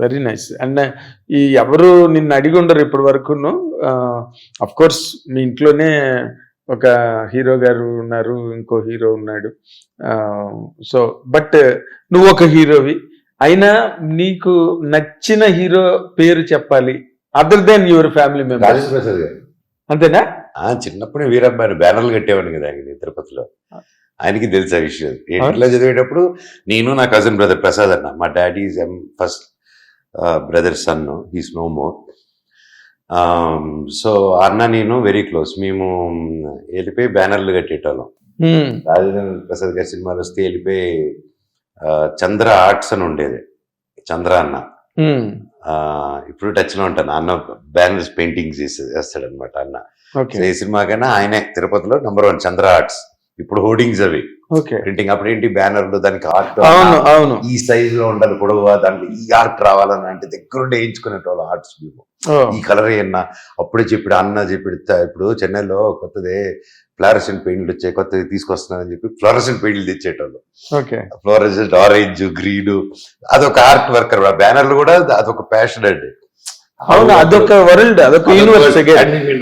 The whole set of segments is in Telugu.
వెరీ నైస్ అండ్ ఈ ఎవరు నిన్ను అడిగి ఉండరు ఇప్పటి వరకును అఫ్ కోర్స్ మీ ఇంట్లోనే ఒక హీరో గారు ఉన్నారు ఇంకో హీరో ఉన్నాడు. సో బట్ నువ్వు ఒక హీరోవి. అయినా నీకు నచ్చిన హీరో పేరు చెప్పాలి. Other than your family member Rajendra Prasad garu. అంతేనా? ఆ, చిన్నప్పుడు వీరబ్బాయి బ్యానర్లు కట్టేవాడిని కదా ఆయన తిరుపతిలో. ఆయనకి తెలుసు ఆ విషయం. ఇంట్లో చదివేటప్పుడు నేను నా కజిన్ బ్రదర్ ప్రసాద్ అన్న. మా daddy first brother son he's no more so అన్న నేను వెరీ క్లోజ్ మేము వెళ్ళిపోయి బ్యానర్లు కట్టేటోళ్ళం. Hmm. రాజేంద్ర ప్రసాద్ గారి సినిమాలు వస్తే వెళ్ళిపోయి చంద్ర ఆర్ట్స్ అని ఉండేది. చంద్ర అన్న. Hmm. ఆ, ఇప్పుడు టచ్లో ఉంటాను. అన్న బ్యానర్స్ పెయింటింగ్స్ చేస్తాడు అనమాట అన్న. ఓకే సో ఈ సినిమా కన్నా ఆయనే తిరుపతిలో నంబర్ వన్ చంద్ర ఆర్ట్స్. ఇప్పుడు హోర్డింగ్స్ అవి. ఓకే. ప్రింటింగ్ అప్పుడు ఏంటి? బ్యానర్లు దానికి ఆర్ట్ అవును అవును. ఈ సైజ్లో ఉండాలి పొడవు దాంట్లో ఈ ఆర్ట్ రావాలని అంటే దగ్గరుండి వేయించుకునేటోళ్ళు ఆర్ట్స్ మేము ఈ కలర్ ఏమన్నా అప్పుడే చెప్పాడు అన్న చెప్పాడు ఇప్పుడు చెన్నైలో కొత్తదే ఫ్లారసెంట్ పెయింట్లు వచ్చాయి కొత్తది తీసుకొస్తున్నానని చెప్పి ఫ్లోరసెంట్ పెయింట్లు తెచ్చేటోళ్ళు. ఓకే. ఫ్లోరసెంట్ ఆరెంజ్ గ్రీన్ అదొక ఆర్ట్ వర్కర్ బ్యానర్లు కూడా అదొక ప్యాషన్ అండి అవును అదొక వరల్డ్ అదొక యూనివర్స్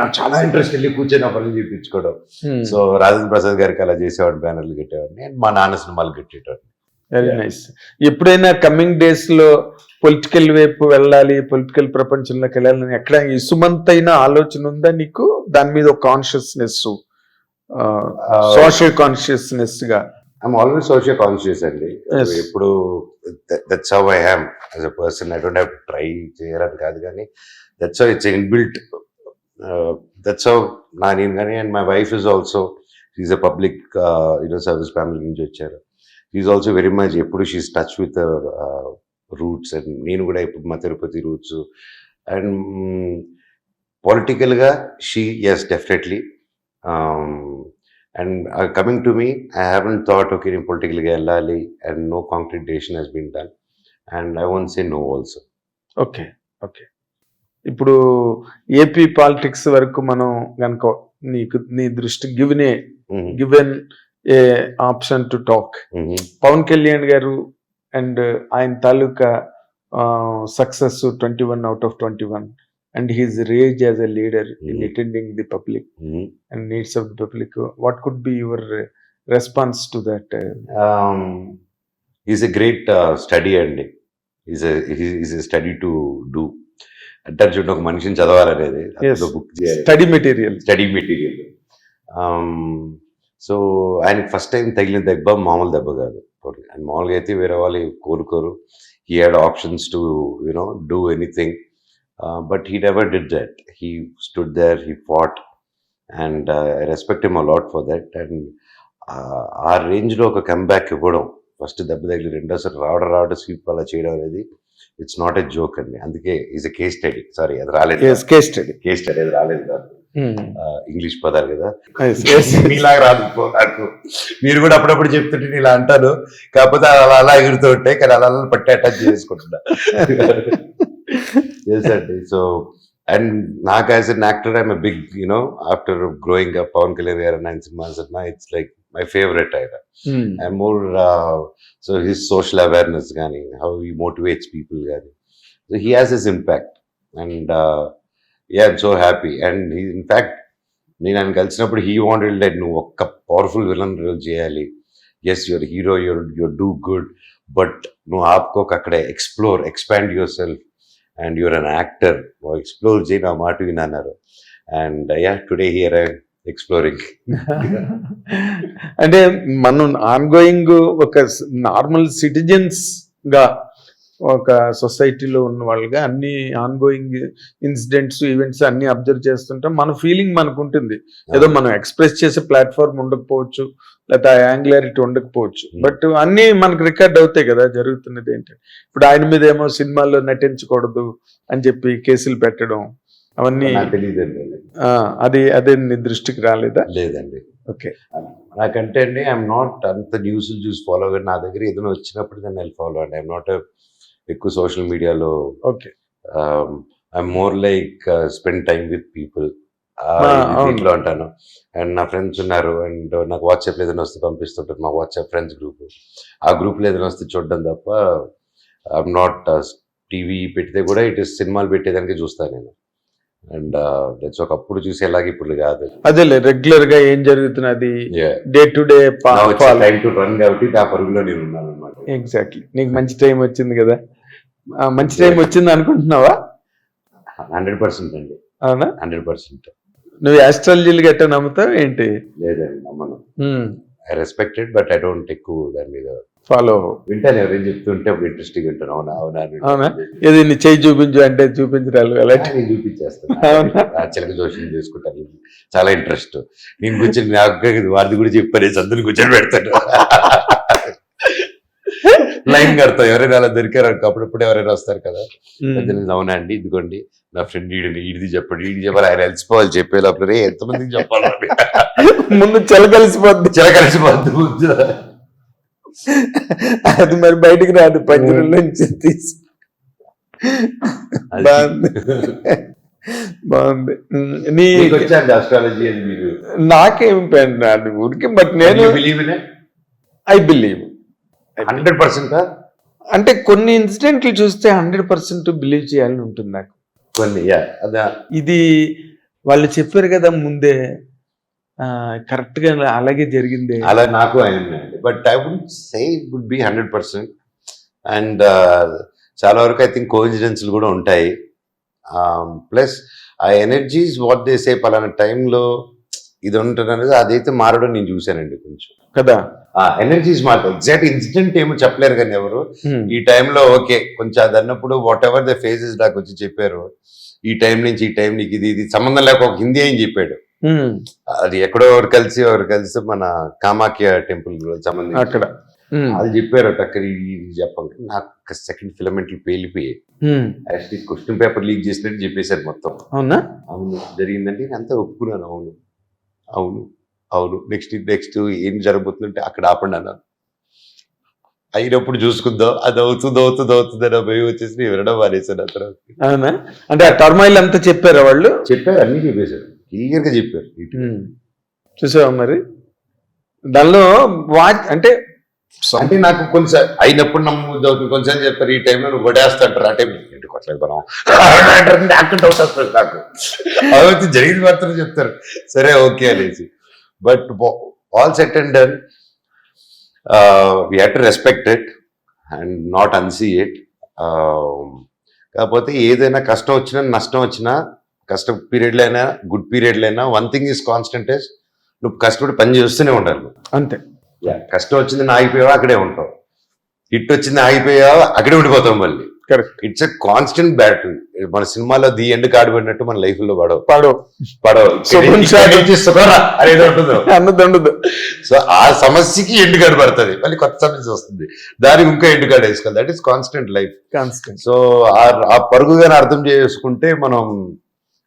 నాకు చాలా ఇంట్రెస్ట్ వెళ్ళి కూర్చొని పనులు చేయించుకోవడం సో రాజేంద్ర ప్రసాద్ గారికి అలా చేసేవాడు బ్యానర్లు కట్టేవాడు నేను మా నాన్న సినిమాలు కట్టేటోడు వెరీ నైస్ ఎప్పుడైనా కమింగ్ డేస్లో పొలిటికల్ వైపు వెళ్ళాలి పొలిటికల్ ప్రపంచంలోకి వెళ్ళాలని ఎక్కడ ఈ సుమంత్ అయిన ఆలోచన ఉందా నీకు? దాని మీద ఒక కాన్షియస్నెస్ సోషల్ కాన్షియస్నెస్గా. ఐఎమ్ ఆల్వేస్ సోషల్ కాన్షియస్ అండి. ఎప్పుడు that's how I am as a person I don't have try చేయాలని కాదు కానీ that's how it's inbuilt that's how నా నేను కానీ and my wife is also she a public you know service family నుంచి వచ్చారు. షీఈ్ ఆల్సో వెరీ మచ్ ఎప్పుడు she's touch with roots and నేను కూడా ఇప్పుడు మా తిరుపతి రూట్స్ అండ్ పొలిటికల్గా she is definitely and coming to me I haven't thought okay నేను పొలిటికల్గా వెళ్ళాలి and no concrete decision has been done and I want say no also. Okay okay. ఇప్పుడు ఏపీ పాలిటిక్స్ వరకు మనం గనుక నీకు నీ దృష్టి given a given a option to talk. Pawan Kalyan garu and ఆయన తాలూకా success twenty one out of twenty one. And he's rage as a leader in. Attending the public and needs of the public. What could be your response to that is a great study అండి. Is is study to do అంటారు చూడండి ఒక మనిషిని చదవాలనేది. Book study material study material so ఆయనకి ఫస్ట్ టైం తగిలిన దెబ్బ మామూలు దెబ్బ కాదు. అండ్ మామూలుగా అయితే వేరే వాళ్ళు కోరుకోరు he had options to you know do anything but he never did that he stood there he fought and I respect him a lot for that and ఆ రేంజ్లో ఒక కంబ్యాక్ ఇవ్వడం ఫస్ట్ దెబ్బ తగిలి రెండోసారి రావడం రావడం స్వీప్ అలా చేయడం అనేది ఇట్స్ నాట్ ఎ జోక్ అండి. అందుకే is a case study sorry అది రాలేదు yes case study case study అది రాలేదు Hmm. ఇంగ్లీష్ పదాలు కదా. మీలాగా రాదు నాకు. మీరు కూడా అప్పుడప్పుడు చెప్తుంటే నేను ఇలా అంటాను. కాకపోతే అలా అలా ఎగురుతూ ఉంటాయి కానీ అలా అలా పట్టి అటాచ్ చేసుకుంటున్నా ఎస్ అండి. సో అండ్ నాకు as an actor I'm big you know after growing up Pawan Kalyan garu nine cinemas అన్నా ఇట్స్ లైక్ మై ఫేవరెట్ ఆయన. I more so his social awareness కానీ హౌ హీ మోటివేట్స్ పీపుల్ కానీ so he has his impact and ya I'm so happy and he in fact నేను ఆయన కలిసినప్పుడు హీ వాంటెడ్ లైక్ నువ్వు ఒక్క పవర్ఫుల్ విలన్ రోల్ చేయాలి. Yes your hero your your do good but నువ్వు ఆపుకోక అక్కడే explore expand yourself and your an actor explore చేయి నా మాట వినన్నారు. And ya today here exploring. అంటే మనం ఆన్ గోయింగ్ ఒక నార్మల్ సిటిజన్స్గా ఒక సొసైటీలో ఉన్న వాళ్ళుగా అన్ని ఆన్ గోయింగ్ ఇన్సిడెంట్స్ ఈవెంట్స్ అన్ని అబ్జర్వ్ చేస్తుంటాం. మన ఫీలింగ్ మనకు ఉంటుంది ఏదో మనం ఎక్స్ప్రెస్ చేసే ప్లాట్ఫామ్ ఉండకపోవచ్చు లేకపోతే ఆ యాంగులారిటీ ఉండకపోవచ్చు. బట్ అన్ని మనకు రికార్డ్ అవుతాయి కదా జరుగుతున్నది ఏంటంటే. ఇప్పుడు ఆయన మీద ఏమో సినిమాల్లో నటించకూడదు అని చెప్పి కేసులు పెట్టడం అవన్నీ తెలియదండి అది. అదే నీ దృష్టికి రాలేదా? లేదండి. ఓకే. నాకంటే అండి ఐఎమ్ నాట్ అంత న్యూస్ చూసి ఫాలో అవ్వండి నా దగ్గర ఏదైనా వచ్చినప్పుడు దాన్ని వెళ్ళి ఫాలో అండి. ఐఎమ్ నాట్ ఎక్కువ సోషల్ మీడియాలో okay. I'm more like spend time with people. దీంట్లో ఉంటాను అండ్ నా ఫ్రెండ్స్ ఉన్నారు అండ్ నాకు వాట్సాప్ ఏదైనా వస్తే పంపిస్తుంటారు మా వాట్సాప్ ఫ్రెండ్స్ గ్రూప్ ఆ గ్రూప్లో ఏదైనా వస్తే చూడడం తప్ప ఐఎమ్ నాట్ టీవీ పెడితే కూడా ఇటు సినిమాలు పెట్టేదానికి చూస్తాను నేను. అండ్ దట్స్ ఒకప్పుడు చూసేలాగా ఇప్పుడు కాదు. అదేలే రెగ్యులర్గా ఏం జరుగుతున్నది. Day to day time to run కాబట్టి ఆ పరుగులో నేను ఉన్నాను అనమాట ఎగ్జాక్ట్లీ నీకు మంచి టైం వచ్చింది కదా. మంచి టైం వచ్చింది అనుకుంటున్నావా? హండ్రెడ్ పర్సెంట్ అండి. అవునా? హండ్రెడ్ పర్సెంట్ నువ్వు ఆస్ట్రాలజీలు గట్ట నమ్ముతావు ఏంటి? లేదండి నమ్మను. I respected but I don't ఎక్కువ దాని మీద ఫాలో వింటాను ఎవరైనా చెప్తుంటే అప్పుడు ఇంట్రెస్టింగ్ వింటాను. అవునా? అవునా అని అవునా? ఏది నీ చేయి చూపించు అంటే చూపించరాలు అలాంటి నేను చూపించేస్తాను. అవునా? ఆ చిలక జోషం చేసుకుంటాను. చాలా ఇంట్రెస్ట్. నేను కూర్చొని నాకు వారిది కూడా చెప్పాను అందరిని కూర్చొని పెడతాను. లైన్ కడతాం ఎవరైనా అలా దొరికారు అప్పుడప్పుడు ఎవరైనా వస్తారు కదా. అవునా అండి? ఇదిగోండి. నా ఫ్రెండ్ ఈడిని ఈడిది చెప్పండి ఈడి చెప్పాలి. ఆయన కలిసిపోవాలి చెప్పే లోపల ఎంతమందికి చెప్పాలి ముందు చెలకలిసిపోద్ది చిల కలిసిపోద్దు అది మరి బయటికి రాదు పంజరం నుంచి తీసి బాగుంది. బాగుంది. నీ అస్ట్రాలజీ మీరు? నాకేం పెన్ అది ఊరికి బట్ నేను ఐ బిలీవ్ హండ్రెడ్ పర్సెంట్ అంటే కొన్ని ఇన్సిడెంట్లు చూస్తే హండ్రెడ్ పర్సెంట్ బిలీవ్ చేయాలని ఉంటుంది నాకు. కొన్ని ఇది వాళ్ళు చెప్పారు కదా ముందే కరెక్ట్గా అలాగే జరిగింది. అలా నాకు అయిందండి but I would say would be hundred percent and చాలా వరకు ఐ థింక్ కోఇన్సిడెన్స్లు కూడా ఉంటాయి. ప్లస్ ఆ ఎనర్జీస్ వాట్ దే సే పలానా టైంలో ఇది ఉంటుంది అనేది అదైతే మారడం నేను చూశానండి కొంచెం. కదా? ఆ ఎనర్జీస్ మారుతాయి ఎగ్జాక్ట్ ఇన్సిడెంట్ ఏమో చెప్పలేరు కానీ ఎవరు. ఈ టైంలో ఓకే కొంచెం అది అన్నప్పుడు వాట్ ఎవర్ ద ఫేజెస్ నాకు వచ్చి చెప్పారు. ఈ టైం నుంచి ఈ టైం నీకు ఇది ఇది సంబంధం లేక ఒక హిందీ అని చెప్పాడు? అది ఎక్కడో ఎవరు కలిసి ఎవరు కలిసి మన కామాఖ్య టెంపుల్ సంబంధించి అక్కడ. అది చెప్పారు అక్కడ ఇది చెప్పండి నాకు సెకండ్ ఫిలమెంట్లు పేలిపోయాయి. యాక్చువల్లీ క్వశ్చన్ పేపర్ లీక్ చేసినట్టు చెప్పేశారు మొత్తం. అవునా? అవును. జరిగిందంటే నేను అంతా ఒప్పుకున్నాను. అవును. అవును. అవును. నెక్స్ట్ నెక్స్ట్ ఏం జరగబోతుందంటే అక్కడ ఆపండి అన్నాను. అయినప్పుడు చూసుకుందాం. అది అవుతుంది అవుతుంది అవుతుంది అని భయం వచ్చేసి వినడం మానేశాను ఆ తర్వాత. అంటే ఆ టర్మాయిల్ అంతా చెప్పారా వాళ్ళు? చెప్పారు. అన్ని చెప్పేశారు. క్లియర్గా చెప్పారు చూసావా మరి? దానిలో వాచ్ అంటే అంటే నాకు కొంచెం అయినప్పుడు నమ్ముద్దు అవుతుంది కొంచెం చెప్తారు ఈ టైంలో నువ్వు కొడేస్తా అంటారు ఆ టైం ఇంటి కొట్టలేదు మనం అక్కడ డౌట్ వస్తుంది నాకు. అవైతే జరిగింది మాత్రం చెప్తారు. సరే ఓకే అనేసి. But all set and done we have to respect it and not unsee it కాకపోతే ఏదైనా కష్టం వచ్చినా నష్టం వచ్చినా కష్టం పీరియడ్లో అయినా గుడ్ పీరియడ్లో అయినా one thing is constant is నువ్వు కష్టపడి పని చేస్తూనే ఉండాలి. అంతే. కష్టం వచ్చింది ఆగిపోయావా? అక్కడే ఉంటావు. హిట్ వచ్చింది ఆగిపోయావా? అక్కడే ఉండిపోతాం మళ్ళీ. Correct it's a constant battle మన సినిమాలో ది ఎండ్ కాడిపడినట్టు మన లైఫ్లో పడవు. పాడు పడవు. ఉండదు. సో ఆ సమస్యకి ఎండ్ కార్డు పడుతుంది. మళ్ళీ కొత్త సమస్య వస్తుంది. దానికి ఇంకా ఎండ్ కార్డు వేసుకోవాలి. That is constant life constant so ఆ పరుగుగానే అర్థం చేసుకుంటే మనం